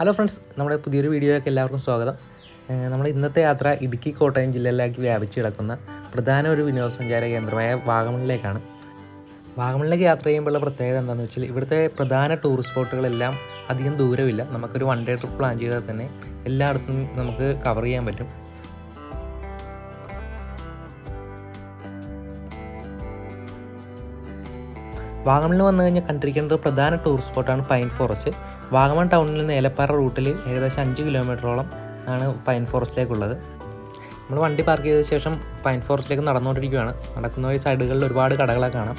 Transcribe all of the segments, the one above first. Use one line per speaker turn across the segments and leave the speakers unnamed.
Hello friends നമ്മുടെ പുതിയൊരു വീഡിയോയിലേക്ക് എല്ലാവർക്കും സ്വാഗതം. നമ്മുടെ ഇന്നത്തെ യാത്ര ഇടുക്കി കോട്ടയം ജില്ലയിലേക്ക് വ്യാപിച്ച് കിടക്കുന്ന പ്രധാന ഒരു വിനോദസഞ്ചാര കേന്ദ്രമായ വാഗമണിലേക്കാണ്. വാഗമണിലേക്ക് യാത്ര ചെയ്യുമ്പോഴുള്ള പ്രത്യേകത എന്താണെന്ന് വെച്ചാൽ ഇവിടുത്തെ പ്രധാന ടൂറിസ്റ്റ് സ്പോട്ടുകളെല്ലാം അധികം ദൂരമില്ല നമുക്കൊരു വൺ ഡേ ട്രിപ്പ് പ്ലാൻ ചെയ്താൽ തന്നെ എല്ലായിടത്തും നമുക്ക് കവർ ചെയ്യാൻ പറ്റും. വാഗമണിൽ വന്നു കഴിഞ്ഞാൽ കണ്ടിരിക്കേണ്ട പ്രധാന ടൂറിസ്റ്റ് സ്പോട്ടാണ് പൈൻ ഫോറസ്റ്റ് വാഗമൺ ടൗണിൽ നിന്ന് ഏലപ്പാറ റൂട്ടിൽ ഏകദേശം അഞ്ച് കിലോമീറ്ററോളം ആണ് പൈൻ ഫോറസ്റ്റിലേക്കുള്ളത്. നമ്മൾ വണ്ടി പാർക്ക് ചെയ്ത ശേഷം പൈൻ ഫോറസ്റ്റിലേക്ക് നടന്നുകൊണ്ടിരിക്കുകയാണ്. നടക്കുന്ന വഴി സൈഡുകളിൽ ഒരുപാട് കടകളൊക്കെ കാണാം.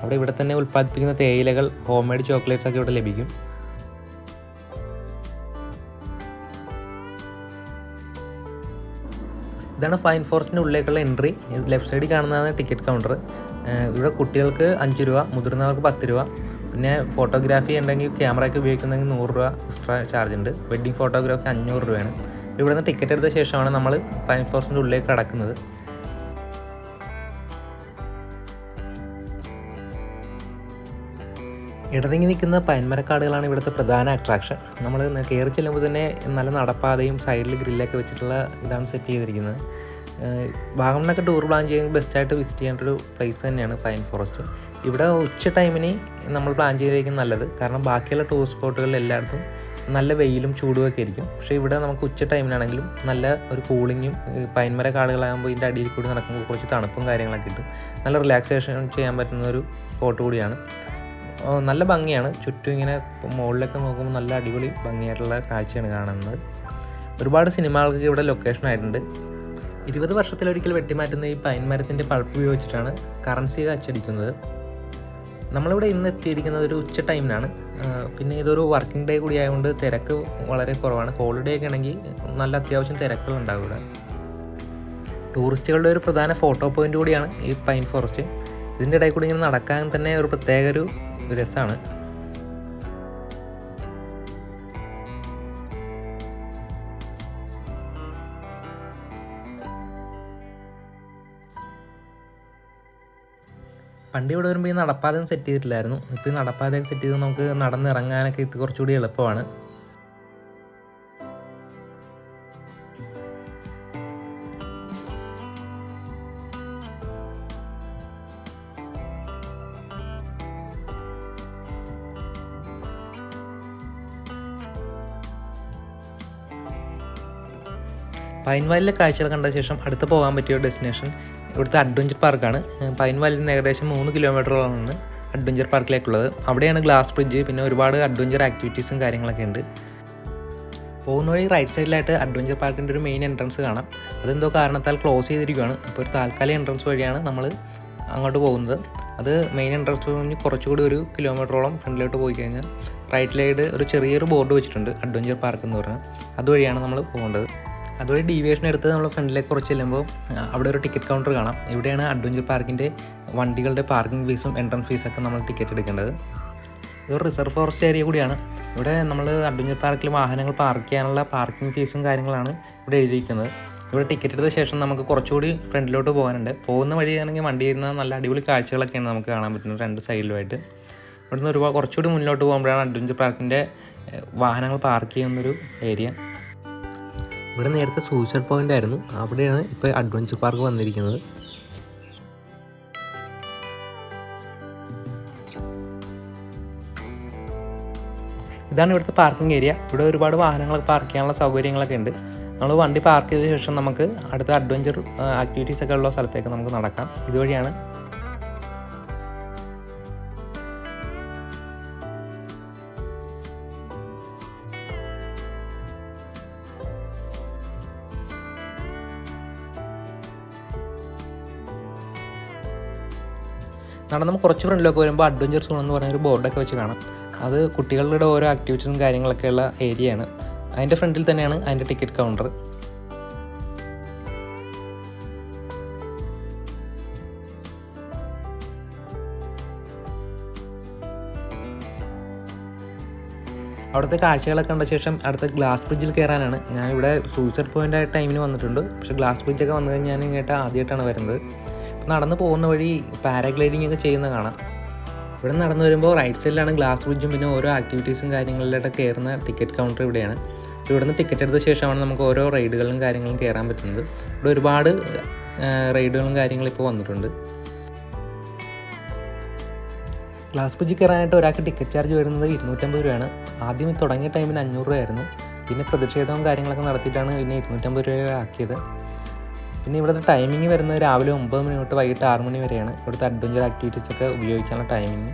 അവിടെ ഇവിടെ തന്നെ ഉൽപ്പാദിപ്പിക്കുന്ന തേയിലകൾ ഹോം മെയ്ഡ് ചോക്ലേറ്റ്സ് ഒക്കെ ഇവിടെ ലഭിക്കും. ഇതാണ് ഫൈൻ ഫോറസ്റ്റിന്റെ ഉള്ളിലേക്കുള്ള എൻട്രി. ലെഫ്റ്റ് സൈഡിൽ കാണുന്നതാണ് ടിക്കറ്റ് കൗണ്ടർ. ഇവിടെ കുട്ടികൾക്ക് അഞ്ച് രൂപ മുതിർന്നവർക്ക് പത്ത് രൂപ. പിന്നെ ഫോട്ടോഗ്രാഫി ഉണ്ടെങ്കിൽ ക്യാമറയ്ക്ക് ഉപയോഗിക്കുന്നെങ്കിൽ നൂറ് രൂപ എക്സ്ട്രാ ചാർജ് ഉണ്ട്. വെഡ്ഡിങ് ഫോട്ടോഗ്രാഫി അഞ്ഞൂറ് രൂപയാണ്. ഇവിടെ നിന്ന് ടിക്കറ്റ് എടുത്ത ശേഷമാണ് നമ്മൾ പൈൻ ഫോറസ്റ്റിന്റെ ഉള്ളിലേക്ക് കടക്കുന്നത്. ഇടതിങ്ങി നിൽക്കുന്ന പൈൻമരക്കാടുകളാണ് ഇവിടുത്തെ പ്രധാന അട്രാക്ഷൻ നമ്മൾ കയറി ചെല്ലുമ്പോൾ തന്നെ നല്ല നടപ്പാതയും സൈഡിൽ ഗ്രില്ലൊക്കെ വെച്ചിട്ടുള്ള ഇതാണ് സെറ്റ് ചെയ്തിരിക്കുന്നത്. വാഗമണ്ണൊക്കെ ടൂർ പ്ലാൻ ചെയ്യുമ്പോൾ ബെസ്റ്റായിട്ട് വിസിറ്റ് ചെയ്യേണ്ട ഒരു പ്ലേസ് തന്നെയാണ് പൈൻ ഫോറസ്റ്റ് ഇവിടെ ഉച്ച ടൈമിന് നമ്മൾ പ്ലാൻ ചെയ്തിരിക്കും നല്ലത്. കാരണം ബാക്കിയുള്ള ടൂറിസ്റ്റ് സ്പോട്ടുകളിൽ എല്ലായിടത്തും നല്ല വെയിലും ചൂടുമൊക്കെ ആയിരിക്കും. പക്ഷേ ഇവിടെ നമുക്ക് ഉച്ച ടൈമിലാണെങ്കിലും നല്ല ഒരു കൂളിങ്ങും പൈൻമര കാടുകളാകുമ്പോൾ ഇതിന്റെ അടിയിൽ കൂടി നടക്കുമ്പോൾ കുറച്ച് തണുപ്പും കാര്യങ്ങളൊക്കെ കിട്ടും. നല്ല റിലാക്സേഷൻ ചെയ്യാൻ പറ്റുന്ന ഒരു സ്പോട്ട് കൂടിയാണ്. നല്ല ഭംഗിയാണ്. ചുറ്റും ഇങ്ങനെ മുകളിലൊക്കെ നോക്കുമ്പോൾ നല്ല അടിപൊളി ഭംഗിയായിട്ടുള്ള കാഴ്ചയാണ് കാണുന്നത്. ഒരുപാട് സിനിമകൾക്ക് ഇവിടെ ലൊക്കേഷൻ ആയിട്ടുണ്ട്. ഇരുപത് വർഷത്തിലൊരിക്കൽ വെട്ടിമാറ്റുന്ന ഈ പൈൻ മരത്തിന്റെ പൾപ്പ് ഉപയോഗിച്ചിട്ടാണ് കറൻസി അച്ചടിക്കുന്നത്. നമ്മളിവിടെ ഇന്ന് എത്തിയിരിക്കുന്നത് ഒരു ഉച്ച ടൈമിനാണ്. പിന്നെ ഇതൊരു വർക്കിംഗ് ഡേ കൂടി ആയതുകൊണ്ട് തിരക്ക് വളരെ കുറവാണ്. ഹോളിഡേ ഒക്കെ ആണെങ്കിൽ നല്ല അത്യാവശ്യം തിരക്കുകൾ ഉണ്ടാവുക ടൂറിസ്റ്റുകളുടെ ഒരു പ്രധാന ഫോട്ടോ പോയിന്റ് കൂടിയാണ് ഈ പൈൻ ഫോറസ്റ്റ് ഇതിന്റെ ഇടയിൽ കൂടി ഇങ്ങനെ നടക്കാൻ തന്നെ ഒരു പ്രത്യേക ഒരു രസമാണ്. പണ്ട് ഇവിടെ വരുമ്പോൾ ഈ നടപ്പാതയും സെറ്റ് ചെയ്തിട്ടില്ലായിരുന്നു. ഇപ്പോൾ ഈ നടപ്പാതയൊക്കെ സെറ്റ് ചെയ്ത് നമുക്ക് നടന്നിറങ്ങാനൊക്കെ ഇത് കുറച്ചുകൂടി എളുപ്പമാണ്. പൈൻവാലിലെ കാഴ്ചകൾ കണ്ട ശേഷം അടുത്ത് പോകാൻ പറ്റിയ ഡെസ്റ്റിനേഷൻ ഇവിടുത്തെ അഡ്വഞ്ചർ പാർക്കാണ് പൈൻ വാലിൽ നിന്ന് ഏകദേശം മൂന്ന് കിലോമീറ്ററോളമാണ് അഡ്വഞ്ചർ പാർക്കിലേക്കുള്ളത് അവിടെയാണ് ഗ്ലാസ് ബ്രിഡ്ജ് പിന്നെ ഒരുപാട് അഡ്വഞ്ചർ ആക്ടിവിറ്റീസും കാര്യങ്ങളൊക്കെ ഉണ്ട്. പോകുന്ന വഴി റൈറ്റ് സൈഡിലായിട്ട് അഡ്വഞ്ചർ പാർക്കിന്റെ ഒരു മെയിൻ എൻട്രൻസ് കാണാം. അതെന്തോ കാരണത്താൽ ക്ലോസ് ചെയ്തിരിക്കുകയാണ് അപ്പോൾ ഒരു താൽക്കാലിക എൻട്രൻസ് വഴിയാണ് നമ്മൾ അങ്ങോട്ട് പോകുന്നത്. അത് മെയിൻ എൻട്രൻസ് കഴിഞ്ഞ് കുറച്ചുകൂടി ഒരു കിലോമീറ്ററോളം ഫ്രണ്ടിലോട്ട് പോയി കഴിഞ്ഞാൽ റൈറ്റ് സൈഡ് ഒരു ചെറിയൊരു ബോർഡ് വെച്ചിട്ടുണ്ട് അഡ്വഞ്ചർ പാർക്ക് എന്ന് പറഞ്ഞാൽ. അതുവഴിയാണ് നമ്മൾ പോകേണ്ടത്. അതുവഴി ഡീവിയേഷൻ എടുത്ത് നമ്മൾ ഫ്രണ്ടിലേക്ക് കുറച്ച് ചെല്ലുമ്പോൾ അവിടെ ഒരു ടിക്കറ്റ് കൗണ്ടർ കാണാം. ഇവിടെയാണ് അഡ്വഞ്ചർ പാർക്കിന്റെ വണ്ടികളുടെ പാർക്കിംഗ് ഫീസും എൻട്രൻസ് ഫീസൊക്കെ നമ്മൾ ടിക്കറ്റ് എടുക്കേണ്ടത്. ഇതൊരു റിസർവ് ഫോറസ്റ്റ് ഏരിയ കൂടിയാണ്. ഇവിടെ നമ്മൾ അഡ്വഞ്ചർ പാർക്കിൽ വാഹനങ്ങൾ പാർക്ക് ചെയ്യാനുള്ള പാർക്കിംഗ് ഫീസും കാര്യങ്ങളാണ് ഇവിടെ എഴുതിയിരിക്കുന്നത്. ഇവിടെ ടിക്കറ്റ് എടുത്ത ശേഷം നമുക്ക് കുറച്ചുകൂടി ഫ്രണ്ടിലോട്ട് പോകാനുണ്ട്. പോകുന്ന വഴിയാണെങ്കിൽ വണ്ടി ഇരുന്ന നല്ല അടിപൊളി കാഴ്ചകളൊക്കെയാണ് നമുക്ക് കാണാൻ പറ്റുന്നത് രണ്ട് സൈഡിലുമായിട്ട് ഇവിടുന്ന് ഒരുപാട് കുറച്ചുകൂടി മുന്നോട്ട് പോകുമ്പോഴാണ് അഡ്വഞ്ചർ പാർക്കിന്റെ വാഹനങ്ങൾ പാർക്ക് ചെയ്യുന്നൊരു ഏരിയ ഇവിടെ നേരത്തെ സൂയിസൈഡ് പോയിന്റ് ആയിരുന്നു. അവിടെയാണ് ഇപ്പോൾ അഡ്വഞ്ചർ പാർക്ക് വന്നിരിക്കുന്നത്. ഇതാണ് ഇവിടുത്തെ പാർക്കിംഗ് ഏരിയ ഇവിടെ ഒരുപാട് വാഹനങ്ങൾ പാർക്ക് ചെയ്യാനുള്ള സൗകര്യങ്ങളൊക്കെ ഉണ്ട്. നമ്മൾ വണ്ടി പാർക്ക് ചെയ്ത ശേഷം നമുക്ക് അടുത്ത അഡ്വഞ്ചർ ആക്ടിവിറ്റീസ് ഒക്കെ ഉള്ള സ്ഥലത്തേക്ക് നമുക്ക് നടക്കാം. ഇതുവഴിയാണ് നടന്ന് കുറച്ച് ഫ്രണ്ടിലൊക്കെ വരുമ്പോൾ അഡ്വഞ്ചർ സോൺ എന്ന് പറഞ്ഞ ഒരു ബോർഡൊക്കെ വെച്ച് കാണാം. അത് കുട്ടികളുടെ ഓരോ ആക്ടിവിറ്റീസും കാര്യങ്ങളൊക്കെ ഉള്ള ഏരിയയാണ് അതിന്റെ ഫ്രണ്ടിൽ തന്നെയാണ് അതിന്റെ ടിക്കറ്റ് കൗണ്ടർ അവിടുത്തെ കാഴ്ചകളൊക്കെ കണ്ട ശേഷം അടുത്ത ഗ്ലാസ് ബ്രിഡ്ജിൽ കയറാനാണ്. ഞാനിവിടെ സൂയിസൈഡ് പോയിന്റ് ആയ ടൈമിന് വന്നിട്ടുണ്ട്. പക്ഷേ ഗ്ലാസ് ബ്രിഡ്ജൊക്കെ വന്നു കഴിഞ്ഞാൽ ഞാൻ ഇങ്ങോട്ട് ആദ്യമായിട്ടാണ് വരുന്നത്. നടന്ന് പോകുന്ന വഴി പാരാഗ്ലൈഡിംഗ് ഒക്കെ ചെയ്യുന്ന കാണാം. ഇവിടെ നടന്നു വരുമ്പോൾ റൈറ്റ് സൈഡിലാണ് ഗ്ലാസ് ബ്രിഡ്ജും പിന്നെ ഓരോ ആക്ടിവിറ്റീസും കാര്യങ്ങളിലായിട്ട് കയറുന്ന ടിക്കറ്റ് കൗണ്ടർ ഇവിടെയാണ്. ഇവിടുന്ന് ടിക്കറ്റ് എടുത്ത ശേഷമാണ് നമുക്ക് ഓരോ റൈഡുകളും കാര്യങ്ങളും കയറാൻ പറ്റുന്നത്. ഇവിടെ ഒരുപാട് റൈഡുകളും കാര്യങ്ങളും ഇപ്പോൾ വന്നിട്ടുണ്ട്. ഗ്ലാസ് ബ്രിഡ്ജിൽ കയറാനായിട്ട് ഒരാൾക്ക് ടിക്കറ്റ് ചാർജ് വരുന്നത് ഇരുന്നൂറ്റമ്പത് രൂപയാണ്. ആദ്യം തുടങ്ങിയ ടൈമിന് അഞ്ഞൂറ് രൂപയായിരുന്നു. പിന്നെ പ്രതിഷേധവും കാര്യങ്ങളൊക്കെ നടത്തിയിട്ടാണ് പിന്നെ ഇരുന്നൂറ്റമ്പത് രൂപ ആക്കിയത്. പിന്നെ ഇവിടുത്തെ ടൈമിംഗ് വരുന്നത് രാവിലെ ഒമ്പത് മണി തൊട്ട് വൈകിട്ട് ആറ് മണി വരെയാണ്. ഇവിടുത്തെ അഡ്വഞ്ചർ ആക്ടിവിറ്റീസ് ഒക്കെ ഉപയോഗിക്കാനുള്ള ടൈമിംഗ്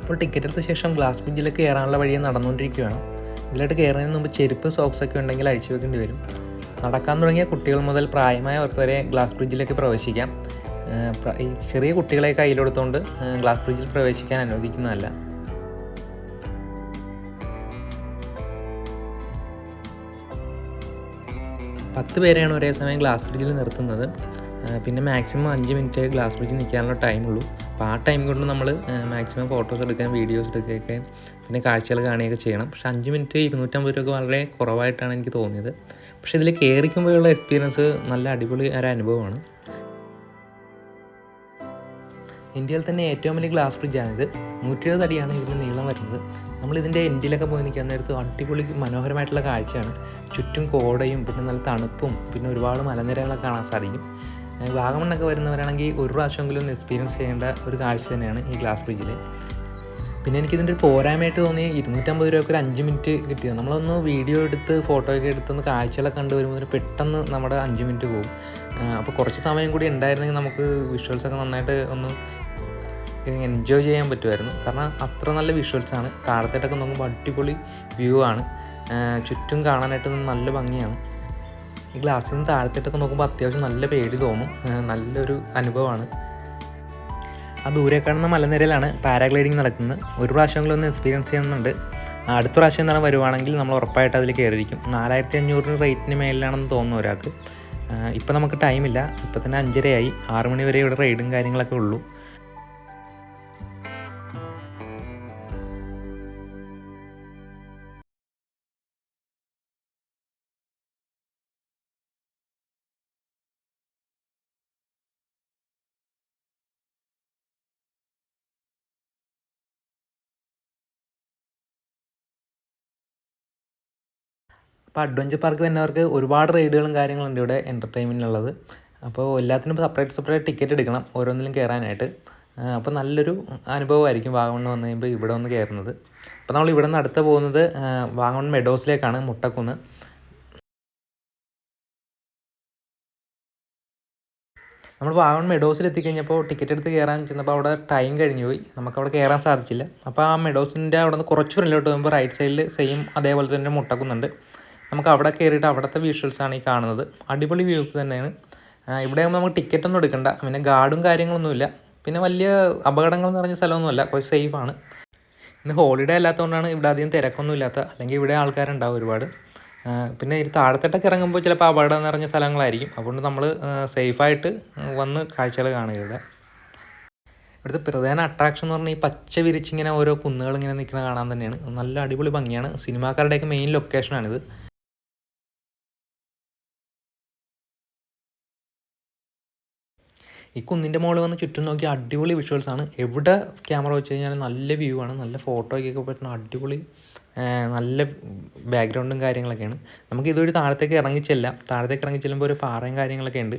ഇപ്പോൾ ടിക്കറ്റ് എടുത്ത ശേഷം ഗ്ലാസ് ബ്രിഡ്ജിലേക്ക് കയറാനുള്ള വഴിയെ നടന്നുകൊണ്ടിരിക്കുകയാണ്. ഇതിലായിട്ട് കയറുന്നതിന് മുമ്പ് ചെരുപ്പ് സോക്സ് ഒക്കെ ഉണ്ടെങ്കിൽ അഴിച്ചു വെക്കേണ്ടി വരും. നടക്കാൻ തുടങ്ങിയ കുട്ടികൾ മുതൽ പ്രായമായവർക്ക് വരെ ഗ്ലാസ് ബ്രിഡ്ജിലേക്ക് പ്രവേശിക്കാം. ഈ ചെറിയ കുട്ടികളെ കയ്യിലെടുത്തുകൊണ്ട് ഗ്ലാസ് ബ്രിഡ്ജിൽ പ്രവേശിക്കാൻ അനുവദിക്കുന്നതല്ല. പത്ത് പേരെയാണ് ഒരേ സമയം ഗ്ലാസ് ബ്രിഡ്ജിൽ നിർത്തുന്നത്. പിന്നെ മാക്സിമം അഞ്ച് മിനിറ്റ് ഗ്ലാസ് ബ്രിഡ്ജിൽ നിൽക്കാനുള്ള ടൈമുള്ളൂ അപ്പോൾ ആ ടൈം കൊണ്ട് നമ്മൾ മാക്സിമം ഫോട്ടോസ് എടുക്കാൻ വീഡിയോസ് എടുക്കുകയൊക്കെ പിന്നെ കാഴ്ചകൾ കാണുകയൊക്കെ ചെയ്യണം. പക്ഷേ അഞ്ച് മിനിറ്റ് ഇരുന്നൂറ്റമ്പത് രൂപ വളരെ കുറവായിട്ടാണ് എനിക്ക് തോന്നിയത്. പക്ഷേ ഇതിൽ കയറിക്കുമ്പോഴുള്ള എക്സ്പീരിയൻസ് നല്ല അടിപൊളി ഒരു അനുഭവമാണ്. ഇന്ത്യയിൽ തന്നെ ഏറ്റവും വലിയ ഗ്ലാസ് ബ്രിഡ്ജാണിത് നൂറ്റി എഴുപത് അടിയാണ് ഇതിന്റെ നീളം വരുന്നത്. നമ്മൾ ഇതിന്റെ എൻഡിലൊക്കെ പോയി നിൽക്കാൻ നേരത്ത് അടിപൊളി മനോഹരമായിട്ടുള്ള കാഴ്ചയാണ്. ചുറ്റും കോടയും പിന്നെ നല്ല തണുപ്പും പിന്നെ ഒരുപാട് മലനിരകളൊക്കെ കാണാൻ സാധിക്കും. വാഗമണ്ണൊക്കെ വരുന്നവരാണെങ്കിൽ ഒരു പ്രാവശ്യമെങ്കിലും എക്സ്പീരിയൻസ് ചെയ്യേണ്ട ഒരു കാഴ്ച തന്നെയാണ് ഈ ഗ്ലാസ് ബ്രിഡ്ജിൽ പിന്നെ എനിക്കിതിന്റെ ഒരു പോരായ്മയായിട്ട് തോന്നി ഇരുന്നൂറ്റമ്പത് രൂപയ്ക്ക് ഒരു അഞ്ച് മിനിറ്റ് കിട്ടിയത് നമ്മളൊന്ന് വീഡിയോ എടുത്ത് ഫോട്ടോ ഒക്കെ എടുത്തൊന്ന് കാഴ്ചകളൊക്കെ കണ്ടു വരുമ്പോൾ പെട്ടെന്ന് നമ്മുടെ അഞ്ച് മിനിറ്റ് പോകും. അപ്പോൾ കുറച്ച് സമയം കൂടി ഉണ്ടായിരുന്നെങ്കിൽ നമുക്ക് വിഷ്വൽസൊക്കെ നന്നായിട്ട് ഒന്ന് എൻജോയ് ചെയ്യാൻ പറ്റുമായിരുന്നു. കാരണം അത്ര നല്ല വിഷ്വൽസാണ്. താഴത്തേട്ടൊക്കെ നോക്കുമ്പോൾ അടിപൊളി വ്യൂ ആണ്. ചുറ്റും കാണാനായിട്ട് നല്ല ഭംഗിയാണ്. ഈ ഗ്ലാസ്സിൽ നിന്ന് താഴത്തേട്ടൊക്കെ നോക്കുമ്പോൾ അത്യാവശ്യം നല്ല പേടി തോന്നും. നല്ലൊരു അനുഭവമാണ്. ആ ദൂരെ കാണുന്ന മലനിരയിലാണ് പാരാഗ്ലൈഡിങ് നടക്കുന്നത്. ഒരു പ്രാവശ്യമെങ്കിലും ഒന്ന് എക്സ്പീരിയൻസ് ചെയ്യുന്നുണ്ട്. അടുത്ത പ്രാവശ്യം എന്താണ് വരുവാണെങ്കിൽ നമ്മൾ ഉറപ്പായിട്ട് അതിൽ കയറിയിരിക്കും. നാലായിരത്തി അഞ്ഞൂറ് റേറ്റിന് മേലിലാണെന്ന് തോന്നുന്നു ഒരാൾക്ക്. ഇപ്പം നമുക്ക് ടൈമില്ല ഇപ്പം തന്നെ അഞ്ചരയായി. ആറ് മണി വരെ ഇവിടെ റൈഡും കാര്യങ്ങളൊക്കെ ഉള്ളൂ. അപ്പോൾ അഡ്വഞ്ചർ പാർക്ക് വരുന്നവർക്ക് ഒരുപാട് റൈഡുകളും കാര്യങ്ങളും ഉണ്ട് ഇവിടെ എന്റർടൈൻമെന്റിനുള്ളത് അപ്പോൾ എല്ലാത്തിനും സെപ്പറേറ്റ് സെപ്പറേറ്റ് ടിക്കറ്റ് എടുക്കണം ഓരോന്നിലും കയറാനായിട്ട് അപ്പോൾ നല്ലൊരു അനുഭവമായിരിക്കും വാഗമൺ വന്നു കഴിയുമ്പോൾ ഇവിടെ വന്ന് കയറുന്നത് അപ്പോൾ നമ്മൾ ഇവിടെ നിന്ന് അടുത്ത് പോകുന്നത് വാഗമൺ മെഡോസിലേക്കാണ് മുട്ടക്കുന്ന്. നമ്മൾ വാഗമൺ മെഡോസിൽ എത്തിക്കഴിഞ്ഞപ്പോൾ ടിക്കറ്റ് എടുത്ത് കയറാൻ ചെന്നപ്പോൾ അവിടെ ടൈം കഴിഞ്ഞു പോയി നമുക്ക് അവിടെ കയറാൻ സാധിച്ചില്ല. അപ്പോൾ ആ മെഡോസിന്റെ അവിടെ നിന്ന് കുറച്ച് ഫ്രണ്ടിലോട്ട് പോകുമ്പോൾ റൈറ്റ് സൈഡിൽ സെയിം അതേപോലെ തന്നെ മുട്ടക്കുന്നുണ്ട്. നമുക്ക് അവിടെ കയറിയിട്ട് അവിടുത്തെ വിഷ്വൽസ് ആണ് ഈ കാണുന്നത്. അടിപൊളി വ്യൂ തന്നെയാണ്. ഇവിടെ ആകുമ്പോൾ നമുക്ക് ടിക്കറ്റ് ഒന്നും എടുക്കണ്ട. പിന്നെ ഗാർഡും കാര്യങ്ങളൊന്നുമില്ല പിന്നെ വലിയ അപകടങ്ങൾ നിറഞ്ഞ സ്ഥലമൊന്നുമല്ല കുറച്ച് സേഫ് ആണ്. ഇന്ന് ഹോളിഡേ അല്ലാത്തതുകൊണ്ടാണ് ഇവിടെ അധികം തിരക്കൊന്നും ഇല്ലാത്ത. അല്ലെങ്കിൽ ഇവിടെ ആൾക്കാരുണ്ടാവും ഒരുപാട്. പിന്നെ ഇത് താഴത്തട്ടൊക്കെ ഇറങ്ങുമ്പോൾ ചിലപ്പോൾ അപകടം നിറഞ്ഞ സ്ഥലങ്ങളായിരിക്കും. അതുകൊണ്ട് നമ്മൾ സേഫായിട്ട് വന്ന് കാഴ്ചകൾ കാണുക ഇവിടെ. ഇവിടുത്തെ പ്രധാന അട്രാക്ഷൻ എന്ന് പറഞ്ഞാൽ ഈ പച്ച വിരിച്ചിങ്ങനെ ഓരോ കുന്നുകൾ ഇങ്ങനെ നിൽക്കുന്ന കാണാൻ തന്നെയാണ്. നല്ല അടിപൊളി ഭംഗിയാണ്. സിനിമാക്കാരുടെയൊക്കെ മെയിൻ ലൊക്കേഷനാണിത് ഈ കുന്നിന്റെ മുകളിൽ വന്ന് ചുറ്റും നോക്കി അടിപൊളി വിഷ്വൽസ് ആണ്. എവിടെ ക്യാമറ വെച്ച് കഴിഞ്ഞാൽ നല്ല വ്യൂ ആണ്. നല്ല ഫോട്ടോയ്ക്കൊക്കെ പറ്റുന്ന അടിപൊളി നല്ല ബാക്ക്ഗ്രൗണ്ടും കാര്യങ്ങളൊക്കെയാണ് നമുക്ക് ഇതൊരു താഴത്തേക്ക് ഇറങ്ങി ചെല്ലാം. താഴത്തേക്ക് ഇറങ്ങി ചെല്ലുമ്പോൾ ഒരു പാറയും കാര്യങ്ങളൊക്കെ ഉണ്ട്.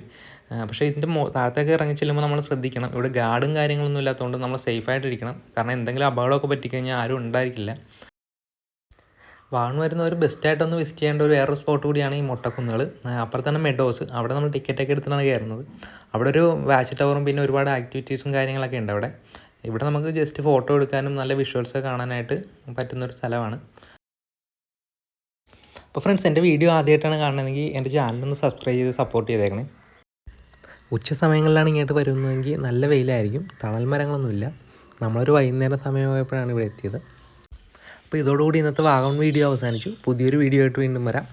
പക്ഷേ ഇതിന്റെ മോ താഴത്തേക്ക് ഇറങ്ങി ചെല്ലുമ്പോൾ നമ്മൾ ശ്രദ്ധിക്കണം. ഇവിടെ ഗാർഡും കാര്യങ്ങളൊന്നും ഇല്ലാത്തതുകൊണ്ട് നമ്മൾ സേഫായിട്ടിരിക്കണം കാരണം എന്തെങ്കിലും അപകടമൊക്കെ പറ്റിക്കഴിഞ്ഞാൽ ആരും ഉണ്ടായിരിക്കില്ല. വാൺ വരുന്നവർ ബെസ്റ്റായിട്ടൊന്ന് വിസിറ്റ് ചെയ്യേണ്ട ഒരു വേറൊരു സ്പോട്ട് കൂടിയാണ് ഈ മൊട്ടക്കുന്നുകൾ. തന്നെ മെഡോസ് അവിടെ നമ്മൾ ടിക്കറ്റൊക്കെ എടുത്തിട്ടാണ് കയറുന്നത്. അവിടെ ഒരു വാച്ച് ടവറും പിന്നെ ഒരുപാട് ആക്ടിവിറ്റീസും കാര്യങ്ങളൊക്കെ ഉണ്ട് അവിടെ. ഇവിടെ നമുക്ക് ജസ്റ്റ് ഫോട്ടോ എടുക്കാനും നല്ല വിഷ്വൽസ് കാണാനായിട്ട് പറ്റുന്നൊരു സ്ഥലമാണ്. അപ്പോൾ ഫ്രണ്ട്സ് എന്റെ വീഡിയോ ആദ്യമായിട്ടാണ് കാണണമെങ്കിൽ എന്റെ ചാനലൊന്ന് സബ്സ്ക്രൈബ് ചെയ്ത് സപ്പോർട്ട് ചെയ്തേക്കണേ. ഉച്ച സമയങ്ങളിലാണ് ഇങ്ങോട്ട് വരുന്നതെങ്കിൽ നല്ല വെയിലായിരിക്കും. തണൽ മരങ്ങളൊന്നുമില്ല. നമ്മളൊരു വൈകുന്നേരം സമയമായപ്പോഴാണ് ഇവിടെ എത്തിയത്. അപ്പോൾ ഇതോടുകൂടി ഇന്നത്തെ വാഗമൺ വീഡിയോ അവസാനിച്ചു. പുതിയൊരു വീഡിയോ ആയിട്ട് വീണ്ടും വരാം.